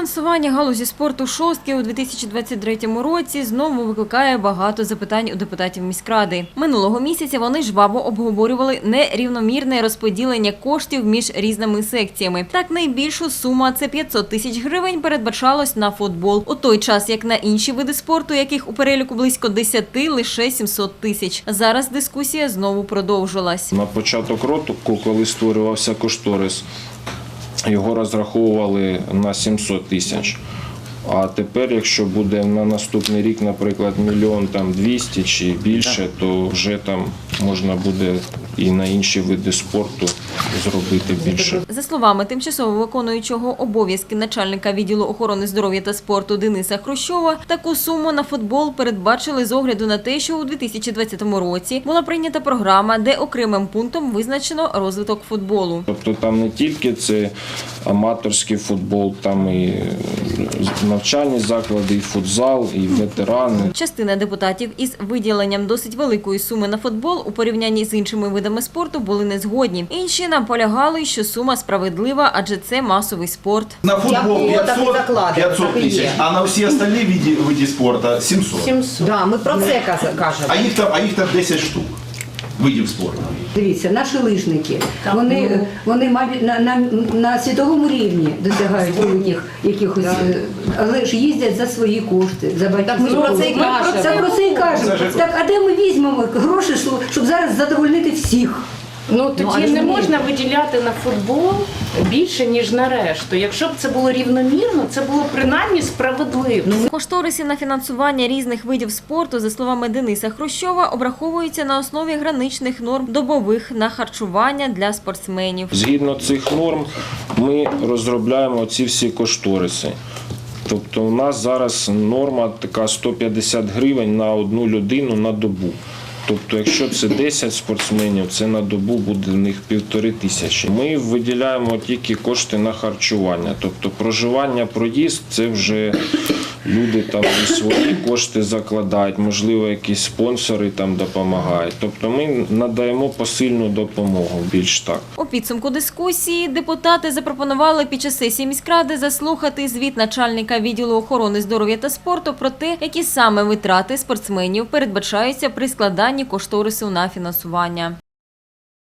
Фінансування галузі спорту шостки у 2023 році знову викликає багато запитань у депутатів міськради. Минулого місяця вони жваво обговорювали нерівномірне розподілення коштів між різними секціями. Так найбільшу сума це 500 тисяч гривень передбачалось на футбол. У той час як на інші види спорту, яких у переліку близько 10, лише 700 тисяч. Зараз дискусія знову продовжилась. На початок року, коли створювався кошторис, його розраховували на 700 тисяч. А тепер, якщо буде на наступний рік, наприклад, мільйон там 200 чи більше, то вже там можна буде і на інші види спорту зробити більше. За словами тимчасово виконуючого обов'язки начальника відділу охорони здоров'я та спорту Дениса Хрущова, таку суму на футбол передбачили з огляду на те, що у 2020 році була прийнята програма, де окремим пунктом визначено розвиток футболу. Тобто там не тільки це аматорський футбол, там і навчальні заклади, і футзал, і ветерани. Частина депутатів із виділенням досить великої суми на футбол у порівнянні з іншими видами спорту були не згодні. Інші наполягали, що сума справедлива, адже це масовий спорт. На футбол Я 500, 500 тисяч, а на всі остальні види, види спорту 700. 700. Да, ми про це кажемо. А їх там, а їх там 10 штук видів спорту. Дивіться, наші лижники, вони, вони мають на, на, на світовому рівні досягають великих якихось, е, але ж їздять за свої кошти, за батьків. Ми про це і кажемо. Так про це і кажемо. Так, а де ми візьмемо гроші, щоб- щоб зараз задовольнити всіх? Ну Ну, тоді ж не можна виділяти на футбол більше ніж на решту. Якщо б це було рівномірно, це було принаймні справедливо. Кошториси на фінансування різних видів спорту, за словами Дениса Хрущова, обраховуються на основі граничних норм добових на харчування для спортсменів. Згідно цих норм, ми розробляємо ці всі кошториси. Тобто у нас зараз норма така 150 гривень на одну людину на добу. Тобто, якщо це 10 спортсменів, це на добу буде в них півтори тисячі. Ми виділяємо тільки кошти на харчування. Тобто проживання, проїзд це вже люди там і свої кошти закладають, можливо, якісь спонсори там допомагають. Тобто ми надаємо посильну допомогу більш так. У підсумку дискусії депутати запропонували під час сесії міськради заслухати звіт начальника відділу охорони здоров'я та спорту про те, які саме витрати спортсменів передбачаються при складанні кошторису на фінансування.